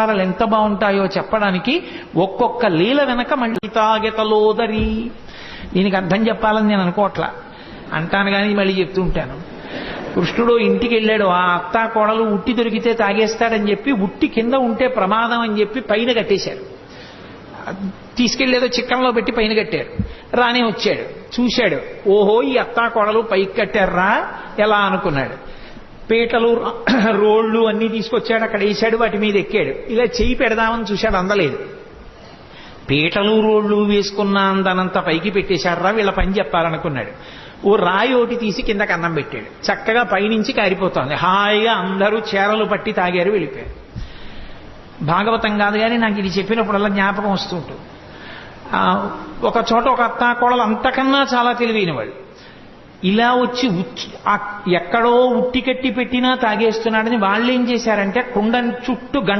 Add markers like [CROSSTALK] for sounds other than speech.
సంస్కారాలు ఎంత బాగుంటాయో చెప్పడానికి ఒక్కొక్క లీల వెనక మళ్ళీ తాగెతలోదరి దీనికి అర్థం చెప్పాలని నేను అనుకోవట్లా. అంటాను కానీ మళ్ళీ చెప్తుంటాను కృష్ణుడు ఇంటికి వెళ్ళాడు. ఆ అత్త కోడలు ఉట్టి దొరికితే తాగేస్తాడని చెప్పి ఉట్టి కింద ఉంటే ప్రమాదం అని చెప్పి పైన కట్టేశాడు తీసుకెళ్ళేదో చిక్కంలో పెట్టి పైన కట్టారు. రానే వచ్చాడు. చూశాడు. ఓహో ఈ అత్తా కోడలు పైకి కట్టారా? ఎలా అనుకున్నాడు. పీటలు [CLEARS THROAT] రోళ్ళు అన్నీ తీసుకొచ్చాడు. అక్కడ వేసాడు వాటి మీద ఎక్కాడు. ఇలా చెయ్యి పెడదామని చూశాడు అందలేదు. పీటలు రోళ్ళు వేసుకున్న అందనంత పైకి పెట్టేశాడు రా వీళ్ళ పని చెప్పాలనుకున్నాడు. ఓ రాయి ఒకటి తీసి కిందకి అన్నం పెట్టాడు. చక్కగా పైనుంచి కారిపోతోంది. హాయిగా అందరూ చీరలు పట్టి తాగారు వెళ్ళిపోయారు. భాగవతం కాదు కానీ నాకు ఇది చెప్పినప్పుడల్లా జ్ఞాపకం వస్తుంటుంది ఒక చోట ఒక అత్త కోడలు అంతకన్నా చాలా తెలివైన వాళ్ళు ఇలా వచ్చి ఉచ్- ఎక్కడో ఉట్టి కట్టి పెట్టినా తాగేస్తున్నాడని వాళ్ళు ఏం చేశారంటే కుండ చుట్టూ గంట